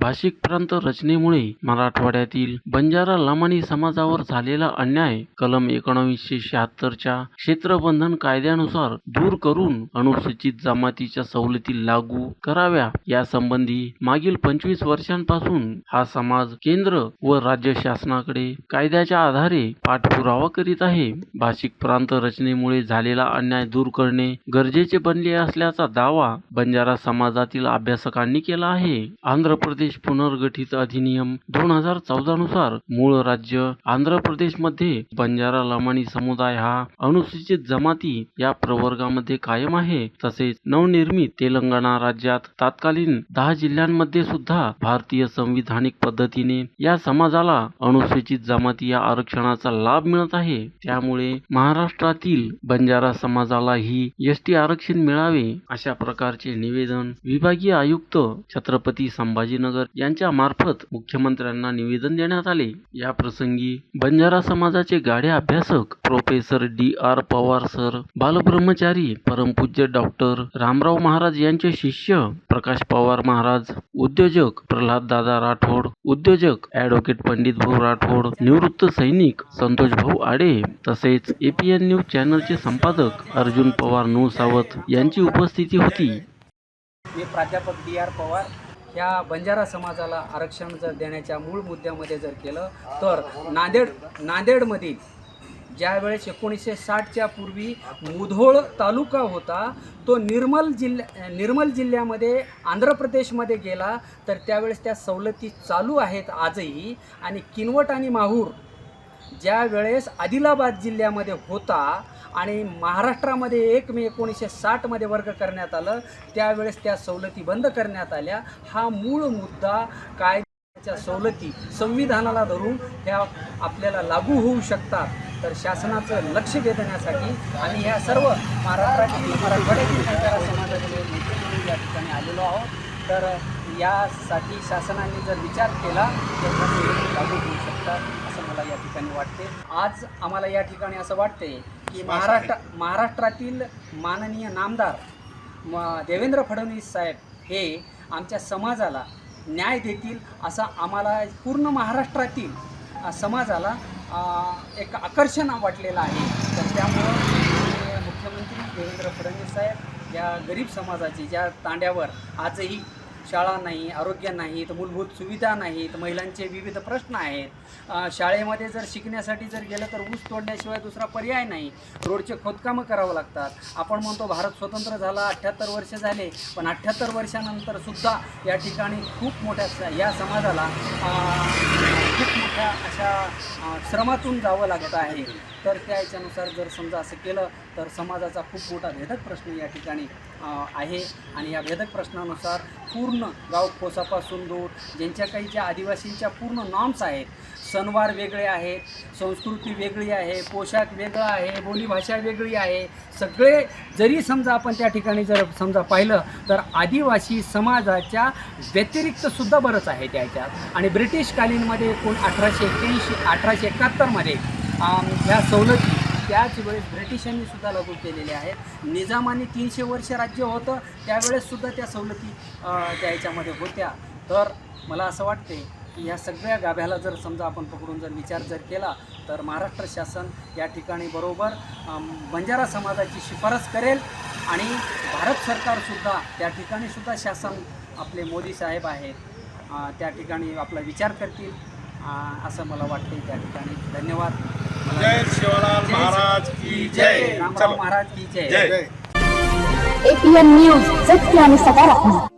भाषिक प्रांत रचनेमुळे मराठवाड्यातील बंजारा लमाणी समाजावर झालेला अन्याय कलम एकोणावीसशे शहात्तरच्या क्षेत्रबंधन कायद्यानुसार दूर करून अनुसूचित जमातीच्या सवलती लागू कराव्या यासंबंधी मागील पंचवीस वर्षांपासून हा समाज केंद्र व राज्य शासनाकडे कायद्याच्या आधारे पाठपुरावा करीत आहे. भाषिक प्रांत रचनेमुळे झालेला अन्याय दूर करणे गरजेचे बनले असल्याचा दावा बंजारा समाजातील अभ्यासकांनी केला आहे. आंध्र प्रदेश पुनर्गठित अधिनियम दोन हजार चौदा नुसार मूळ राज्य आंध्र प्रदेशमध्ये बंजारा लमाणी समुदाय हा अनुसूचित जमाती या प्रवर्गामध्ये कायम आहे. तसेच नवनिर्मित तेलंगणा राज्यात तात्कालीन दहा जिल्ह्यांमध्ये सुद्धा भारतीय संविधानिक पद्धतीने या समाजाला अनुसूचित जमाती या आरक्षणाचा लाभ मिळत आहे. त्यामुळे महाराष्ट्रातील बंजारा समाजालाही एस टी आरक्षण मिळावे अशा प्रकारचे निवेदन विभागीय आयुक्त छत्रपती संभाजीनगर यांच्या मार्फत मुख्यमंत्र्यांना निवेदन देण्यात आले. या प्रसंगी बंजारा समाजाचे गाढे अभ्यासक professor D R Pawar sir बालब्रह्मचारी परमपूज्य डॉक्टर रामराव महाराज यांचे शिष्य प्रकाश पवार महाराज उद्योजक प्रल्हाद दादा राठोड उद्योजक ॲडव्होकेट पंडित भाऊ राठोड निवृत्त सैनिक संतोष भाऊ आडे तसेच एपीएन न्यूज चॅनलचे संपादक अर्जुन पवार नू सावत यांची उपस्थिती होती. मी प्राध्यापक डी आर पवार ह्या बंजारा समाजाला आरक्षण जर देण्याच्या मूळ मुद्द्यामध्ये जर केलं तर नांदेड नांदेडमधील ज्यावेळेस एकोणीसशे साठच्या पूर्वी मुधोळ तालुका होता तो निर्मल जिल्ह्या निर्मल जिल्ह्यामध्ये आंध्र प्रदेशमध्ये गेला तर त्यावेळेस त्या सवलती चालू आहेत आजही. आणि किनवट आणि माहूर ज्या वेळेस आदिलाबाद जिल्ह्यामध्ये होता आणि महाराष्ट्रामध्ये एक मे एकोणीसशे साठमध्ये वर्ग करण्यात आलं. त्यावेळेस त्या सवलती बंद करण्यात आल्या. हा मूळ मुद्दा कायद्याच्या सवलती संविधानाला धरून ह्या आपल्याला लागू होऊ शकतात तर शासनाचं लक्ष वेधण्यासाठी आणि ह्या सर्व महाराष्ट्रातील मराठवाड्यातील बंजारा समाजाचे नेते या ठिकाणी आलेलो आहोत. तर यासाठी शासनाने जर विचार केला तर लागू होऊ शकतात असं मला या ठिकाणी वाटते. आज आम्हाला या ठिकाणी असं वाटते की महाराष्ट्र महाराष्ट्रातील माननीय नामदार म देवेंद्र फडणवीस साहेब हे आमच्या समाजाला न्याय देतील असा आम्हाला पूर्ण महाराष्ट्रातील समाजाला एक आकर्षण वाटलेलं आहे. तर त्यामुळं मुख्यमंत्री देवेंद्र फडणवीस साहेब या गरीब समाजाची ज्या तांड्यावर आजही शाळा नाही आरोग्य नाही तर मूलभूत सुविधा नाहीत महिलांचे विविध प्रश्न आहेत. शाळेमध्ये जर शिकण्यासाठी जर गेलं तर ऊस तोडण्याशिवाय दुसरा पर्याय नाही. रोडचे खोदकामं करावं लागतात. आपण म्हणतो भारत स्वतंत्र झाला अठ्ठ्याहत्तर वर्ष झाले पण अठ्ठ्याहत्तर वर्षानंतर सुद्धा या ठिकाणी खूप मोठ्या या समाजाला खूप मोठ्या अशा श्रमातून जावं लागत आहे. तर त्या याच्यानुसार जर समजा असं केलं तर समाजाचा खूप मोठा भेदक प्रश्न या ठिकाणी आहे. आणि या भेदक प्रश्नानुसार पूर्ण गाव कोसापासून दूर ज्यांच्या काही ज्या आदिवासींच्या पूर्ण नॉर्म्स आहेत सणवार वेगळे आहेत संस्कृती वेगळी आहे पोशाख वेगळा आहे बोलीभाषा वेगळी आहे. सगळे जरी समजा आपण त्या ठिकाणी जर समजा पाहिलं तर आदिवासी समाजाच्या व्यतिरिक्तसुद्धा बरंच आहे त्याच्यात आणि ब्रिटिशकालीनमध्ये कोण अठराशे एक्क्याऐंशी अठराशे एकाहत्तरमध्ये ह्या सवलती त्याच वेळेस ब्रिटिशांनी सुद्धा लागू केलेले आहेत. निजामाने तीनशे वर्ष राज्य होतं त्यावेळेस सुद्धा त्या सवलती त्या ह्याच्यामध्ये होत्या. तर मला असं वाटते की ह्या सगळ्या गाभ्याला जर समजा आपण पकडून जर विचार जर केला तर महाराष्ट्र शासन या ठिकाणी बरोबर बंजारा समाजाची शिफारस करेल आणि भारत सरकारसुद्धा त्या ठिकाणी सुद्धा शासन आपले मोदी साहेब आहेत त्या ठिकाणी आपला विचार करतील असं मला वाटते त्या ठिकाणी. धन्यवाद. जय शिवलाल महाराज की जय. रामराव महाराज की जय. जय. एपीएन न्यूज सत्य आणि सकारात्मक